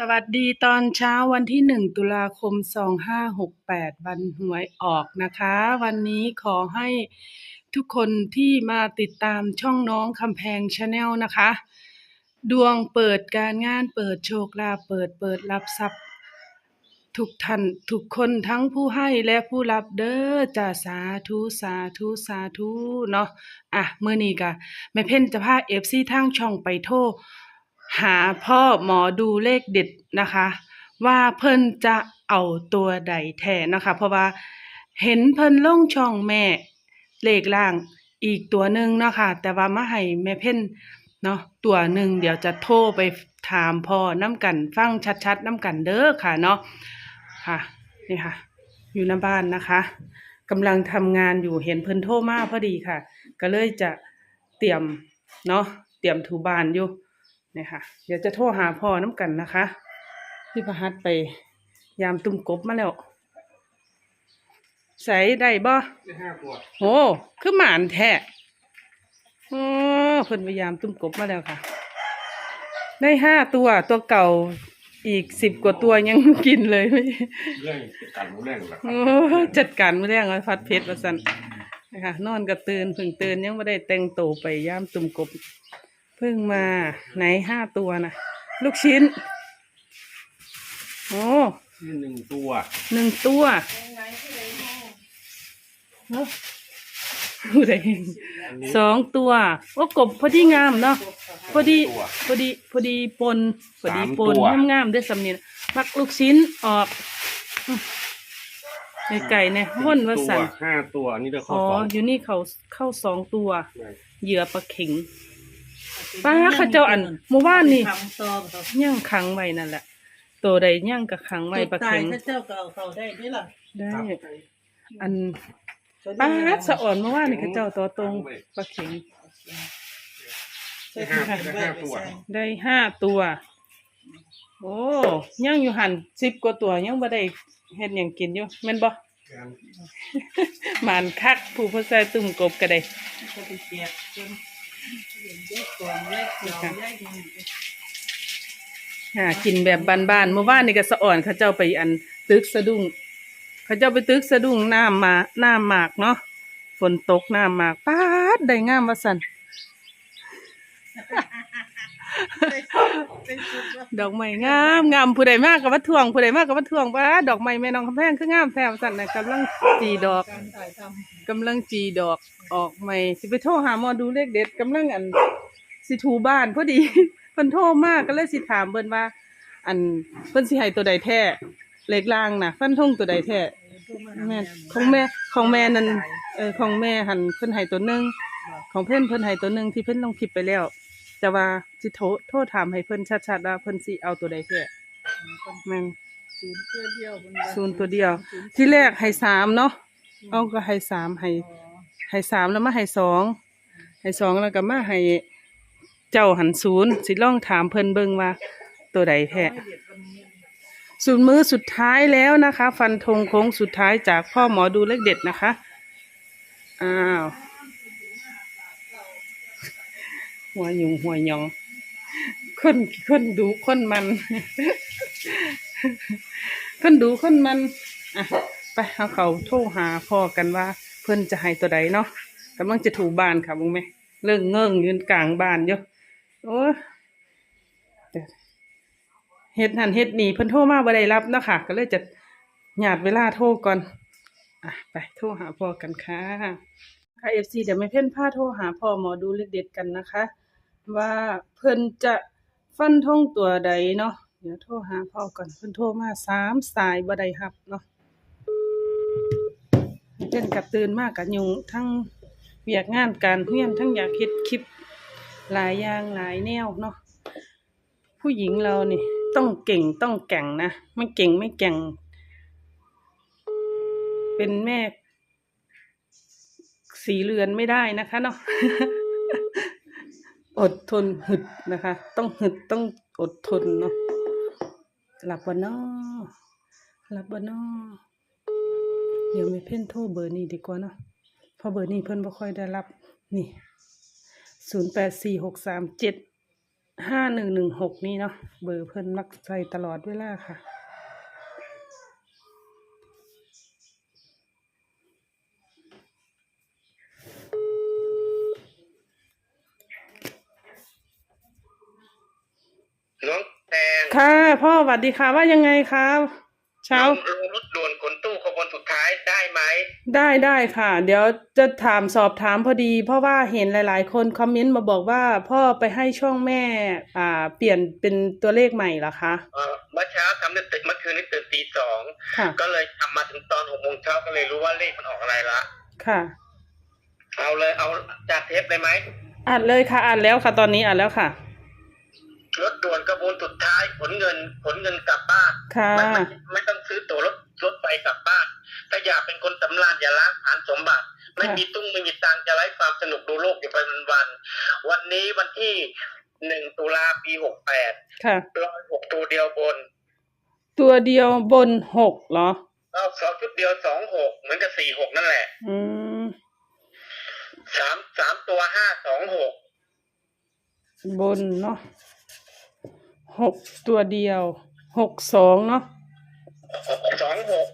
สวัสดีตอนเช้าวันที่หนึ่งตุลาคมสองห้าหกแปดวันหวยออกนะคะ วันนี้ขอให้ทุกคนที่มาติดตามช่องน้องคำแพงชาแนลนะคะ ดวงเปิดการงานเปิดโชคลาภเปิดเปิดรับทรัพย์ทุกท่านทุกคนทั้งผู้ให้และผู้รับเด้อจ้าสาธุสาธุสาธุเนาะอะเมื่อนี้กะแม่เพ่นจะพาเอฟซีทางช่องไปโทร หาพ่อหมอดูเลขเด็ดนะคะ ว่าเพิ่นจะเอาตัวใดแทนนะคะ เพราะว่าเห็นเพิ่นลงช่องแม่เลขล่างอีกตัวหนึ่งนะคะ แต่ว่ามาให้แม่เพ่นเนาะตัวหนึ่งเดี๋ยวจะโทรไปถามพ่อน้ำกันฟังชัดๆน้ำกันเด้อค่ะเนาะค่ะนี่ค่ะ อยู่หน้าบ้านนะคะกำลังทำงานอยู่เห็นเพิ่นโทรมาพอดีค่ะ ก็เลยจะเตรียมเนาะเตรียมถูบ้านอยู่ นี่ค่ะ เดี๋ยวจะโทรหาพ่อน้ำกันนะคะพี่ประหัสไปยามตุ้มกบมาแล้วใส่ได้บ่ได้ห้าขวดโอ้คือหมานแท้โอ้เพิ่นพยายามตุ้มกบมาแล้วค่ะ ได้ห้าตัวตัวเก่าอีกสิบกว่าตัวยังกินเลยเรื่องการรู้เรื่องแหละครับโอ้ยจัดการไม่ได้ไงฟัดเพชรว่าสันนะคะนอนกระตื่นเพิ่งตื่นยังไม่ได้แต่งตัวไปย่ามตุ่มกบ เพิ่งมาไหนห้าตัวนะลูกชิ้น โอ้ที่หนึ่งตัวหนึ่งตัวเอ้าผู้ใดเห็นอันนี้ สองตัวโอ้กบพอดีงามเนาะพอดีตัวพอดีพอดีปนพอดีสามปนตัว งามๆด้วยสำเนียงมักลูกชิ้นออกอื้อในไก่เนี่ยม่วนว่าสัน ตัวห้าตัวอันนี้เดี๋ยวเขาอ๋อ สองอยู่นี่เขาเข้าสองตัว เหยื่อปลาเข็ง ป้าเขาเจ้าอันเมื่อวานนี่ขังตอบเขาย่างขังไว้นั่นแหละตัวใดย่างกับขังไว้ปลาตายเข็งถ้าเจ้าก็เอาเขาได้ด้วยล่ะได้ อันป้าดสะอ่อนเมื่อวานนี่เขาเจ้าตัวตรงปลาเข็ง ใช่ค่ะได้ไปใส่ได้ห้าตัว โอ้ย่างอยู่หันสิบกว่าตัวยังบ่ได้เฮ็ดหยังกินอยู่แม่นบ่ หมานคักผู้ผู้ชายตุ่มกบก็ได้ก็ไปเสียบจน หากินแบบบ้านๆเมื่อวานนี่ก็สะอ่อนเขาเจ้าไปอันตึกสะดุ้งเขาเจ้าไปตึกสะดุ้งน้ามาน้าหมากเนาะฝนตกน้าหมากป้าดได้งามว่าสัน ดอกไม้งามงามผู้ใดมากกับว่าทวงผู้ใดมากกับว่าทวงว่าดอกไม้แม่น้องคำแพงคืองามแท้ว่าซั่นนะกำลังจีดอกกำลังจีดอกออกใหม่สิไปโทรหาหมอดูเลขเด็ดกำลังอันสิถูบ้านพอดีเพิ่นโทรมากก็เลยสิถามเพิ่นว่า อันเพิ่นสิให้ตัวใดแท้เลขล่างน่ะฟันธงตัวใดแท้แม่ของแม่ของแม่นั่นเออของแม่หันเพิ่นให้ตัวหนึ่งของเพิ่นเพิ่นให้ตัวหนึ่งที่เพิ่นลงคลิปไปแล้ว แต่ว่าสิโทรโทรถามให้เพิ่นชัดๆว่าเพิ่นสิเอาตัวใดแท้แม่นศูนย์ตัวเดียวศูนย์ตัวเดียว ที่แรกให้สามเนาะเอาก็ให้สามให้ให้สามแล้วมาให้สองให้สองแล้วก็มาให้เจ้าหันศูนย์สิลองถามเพิ่นเบิ่งว่า ตัวใดแท้ศูนย์มือสุดท้ายแล้วนะคะ ฟันธงโค้งสุดท้ายจากพ่อหมอดูเลขเด็ดนะคะ อ้าว หัวหยุงหัวหยองคนคนดูคนมันคนดูคนมันอะไปเอาเขาโทรหาพ่อกันว่า เพิ่อนจะให้ตัวใดเนาะกำลังจะถูบ้านค่ะบุ้งไหมเรื่องเงิงยืนกลางบ้านอยู่โอ้เฮ็ดนั่นเฮ็ดนี่เพิ่นโทรมาบ่ได้รับเนาะค่ะ ก็เลยจะหยาดเวลาโทรก่อนอะไปโทรหาพ่อกันค่ะค่ะเอฟซีเดี๋ยวไม่เพ่นพาโทรหาพ่อหมอดูเลขเด็ดกันนะคะ ว่าเพิ่นจะฟันธงตัวใดเนาะเดี๋ยวโทรหาพ่อก่อนเพิ่นโทรมาสามสายบ่ได้รับเนาะเพิ่นกับตื่นมากกับยุงทั้งเวียกงานการเฮียนทั้งอยากเฮ็ดคลิปหลายอย่างหลายแนวเนาะผู้หญิงเรานี่ต้องเก่งต้องแก่งนะไม่เก่งไม่แก่ง เป็นแม่สีเรือนไม่ได้นะคะเนาะ อดทนหึดนะคะ ต้องหึดต้องอดทนเนาะหลับบ่นอหลับบ่นอเดี๋ยวไม่เพ่นโทรเบอร์นี้ดีกว่าเนาะเพราะเบอร์นี้เพิ่นบ่ค่อยได้รับนี่ศูนย์แปดสี่หกสามเจ็ดห้าหนึ่งหนึ่งหกนี่เนาะเบอร์เพิ่นมักใส่ตลอดเวลาค่ะ น้องแตง ค่ะ พ่อสวัสดีค่ะว่ายังไงครับเช้าลงรถด่วนขนตู้ขบวนสุดท้ายได้ไหมได้ได้ค่ะ เดี๋ยวจะถามสอบถามพอดี เพราะว่าเห็นหลาย ๆ คนคอมเมนต์มาบอกว่าพ่อไปให้ช่องแม่ อ่า เปลี่ยนเป็นตัวเลขใหม่เหรอคะเอ่อเมื่อเช้าทำเนี่ยตื่นเมื่อคืนนี้ตื่นตีสองค่ะก็เลยทำมาถึงตอนหกโมงเช้าก็เลยรู้ว่าเลขมันออกอะไรละค่ะเอาเลยเอาจากเทปเลยไหมอ่านเลยค่ะอ่านแล้วค่ะ ตอนนี้อ่านแล้วค่ะ รถด่วนขบวนสุดท้ายขนเงินขนเงินกลับบ้านค่ะไม่ไม่ไม่ต้องซื้อตั๋วรถรถไฟกลับบ้าน ถ้าอยากเป็นคนสำราญอย่าล้างผ่านสมบัติ ไม่มีตุ้งไม่มีตังค์จะไร้ความสนุกดูโลกอยู่ไปวันๆวันนี้วันที่หนึ่งตุลาปีหกแปดค่ะร้อยหกตัวเดียวบน ตัวเดียวบนหกเหรอเอาสองชุดเดียวสองหกเหมือนกับสี่หกนั่นแหละ อืมสามสามตัวห้าสองหกบนเนาะ หกตัวเดียวหกสองเนาะสองหก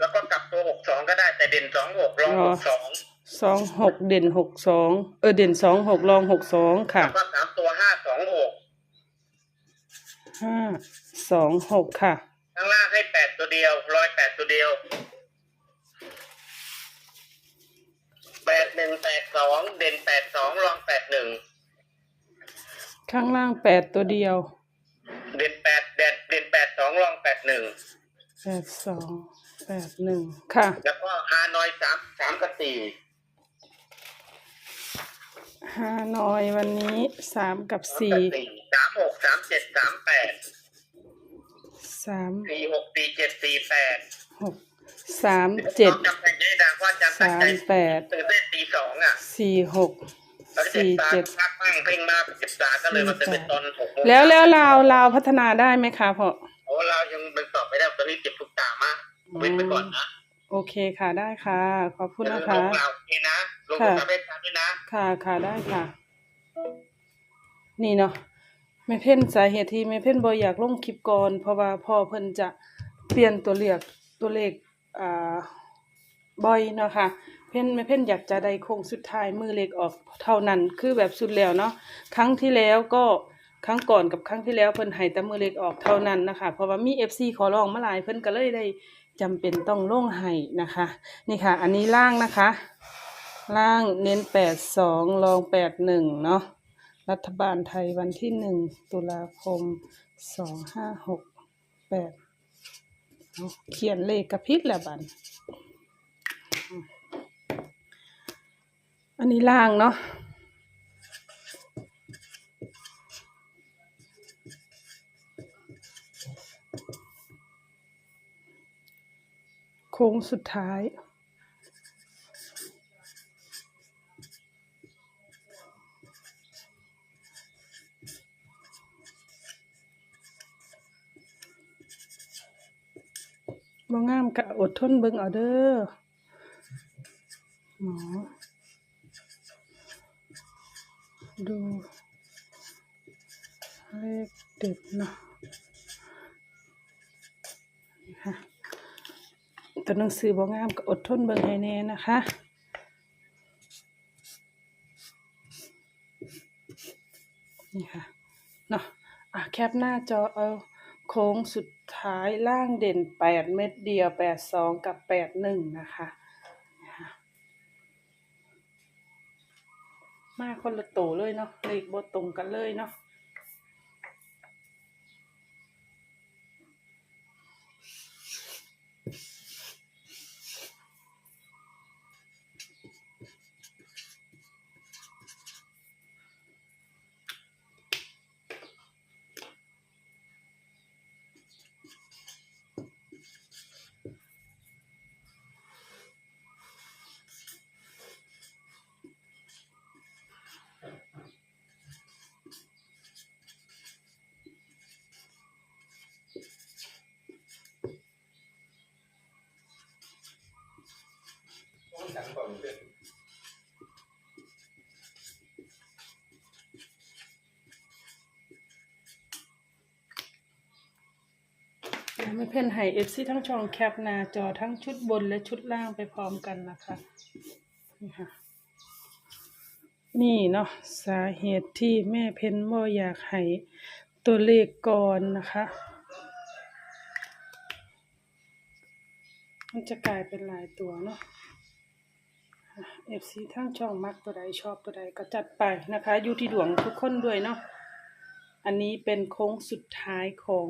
แล้วก็กลับตัวหกสองก็ได้แต่เด่นสองหกรองอ๋หอกสองสองหกเด่นหกสองเออเด่นสองหกรองหกสองค่ะแล้วก็สามตัวห้าสองหกห้าสองหกค่ะ ข้างล่างให้แปดตัวเดียวร้อยแปดตัวเดียวแปดหนึ่งแปดสองเด่นแปดสองรองแปดหนึ่งข้างล่างแปดตัวเดียว เด่นแปดเด่นเด่นแปดสองรองแปดหนึ่งแปดสองแปดหนึ่งค่ะ แล้วก็ฮานอยสามสามกับสี่ฮานอยวันนี้สามกับสี่สามหกสามเจ็ดสามแปดสามสี่หกสี่เจ็ดสี่แปดหกสามเจ็ดจำแผ่นยัยดังว่าจันตั้งสาใจมแปดตื่นเต้นตีสองอะสี่หก แล้วก็เจ็ดสี่ตาเจ็ดพักบ้างเพ่งมากเจ็ดตาก็เลยมาตื่นเป็นตอนหกโมงแล้วแล้วลาวลาวพัฒนาได้ไหมคะพ่อโอ้เรายังเป็นสอบไม่ได้ตอนนี้เจ็บทุกตามากเว้นไปก่อนนะโอเคค่ะได้ค่ะ ขอบคุณนะลคะงเราโอเคนะลงค่ะสามเอ็ดตามด้วยนะค่ะค่ะได้ค่ะ นี่เนาะแม่เพ่นสาเหตุที่แม่เพ่นบ่อยากลงคลิปก่อนเพราะว่าพ่อเพิ่นจะเปลี่ยนตัวเลขตัวเลขอ่าบ่อยเนาะค่ะเพ่นแม่เพ่นอยากจะได้โค้งสุดท้ายมือเลขออกเท่านั้น คือแบบสุดแล้วเนาะครั้งที่แล้วก็ครั้งก่อนกับครั้งที่แล้วเพิ่นให้แต่มือเลขออกเท่านั้นนะคะ เพราะว่ามี FC ขอร้องมาหลายเพิ่นก็เลยได้จำเป็นต้องลงให้นะคะ นี่ค่ะ อันนี้ล่างนะคะ ล่างเน้นแปดสองรองแปดหนึ่งเนาะรัฐบาลไทยวันที่หนึ่งตุลาคมสองห้าหกแปดเอาเขียนเลขกระพริบแล้วบันอืม อันนี้ล่างเนาะโค้งสุดท้ายบ่งามก็อดทนเบิ่งเอาเด้อหมอ ดูเลขเด็ดเนาะนี่ค่ะตัวหนังสือบ่งามก็อดทนเบิ่งให้แน่นะคะนี่ค่ะเนาะอะแคปหน้าจอเอาโค้งสุดท้ายล่างเด่นแปดเม็ดเดียวแปดสองกับแปดหนึ่งนะคะ มาคนละโตเลยเนาะเลขบตรงกันเลยเนาะ ไม่เพ่นให้เอฟซีทั้งช่องแคปหน้าจอทั้งชุดบนและชุดล่างไปพร้อมกันนะคะ นี่ค่ะ นี่เนาะสาเหตุที่แม่เพ่นบ่อยากให้ตัวเลขก่อนนะคะ มันจะกลายเป็นหลายตัวเนาะ เอฟซีทั้งช่องมักตัวใดชอบตัวใดก็จัดไปนะคะ อยู่ที่ดวงทุกคนด้วยเนาะอันนี้เป็นโค้งสุดท้ายของ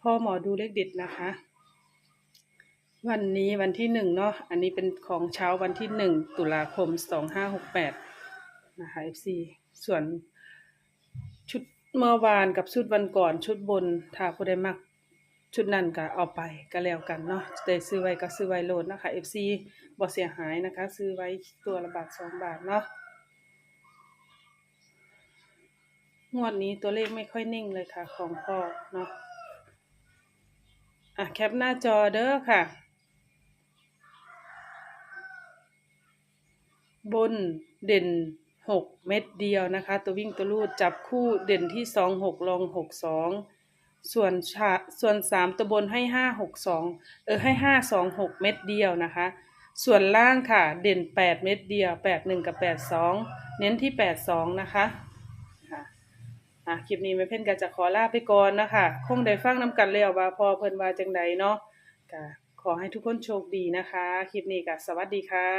พ่อหมอดูเลขเด็ดนะคะ วันนี้วันที่หนึ่งเนาะอันนี้เป็นของเช้าวันที่หนึ่งตุลาคมสองห้าหกแปดนะคะ FC ส่วนชุดเมื่อวานกับชุดวันก่อนชุดบนถ้าผู้ใดมัก ชุดนั้นก็เอาไปก็แล้วกันเนาะได้ซื้อไว้ก็ซื้อไว้โหลดนะคะ FC บ่เสียหายนะคะ ซื้อไว้ตัวละบาทสองบาทเนาะงวดนี้ตัวเลขไม่ค่อยนิ่งเลยค่ะของพ่อเนาะอะแคปหน้าจอเด้อค่ะ บนเด่นหกเม็ดเดียวนะคะ ตัววิ่งตัวลูดจับคู่เด่นที่สองหกลงหกสอง ส่วนชาส่วนสามตัวบนให้ห้าหกสองเออให้ห้าสองหกเม็ดเดียวนะคะ ส่วนล่างค่ะเด่นแปดเม็ดเดียวแปดหนึ่งกับแปดสองเน้นที่แปดสองนะคะค่ะอะคลิปนี้แม่เพ่นก็จะขอลาไปก่อนนะคะคงได้ฟังน้ำกันแล้วว่าพอเพิ่นว่าจังใดเนาะก็ขอให้ทุกคนโชคดีนะคะ คลิปนี้ก็สวัสดีค่ะ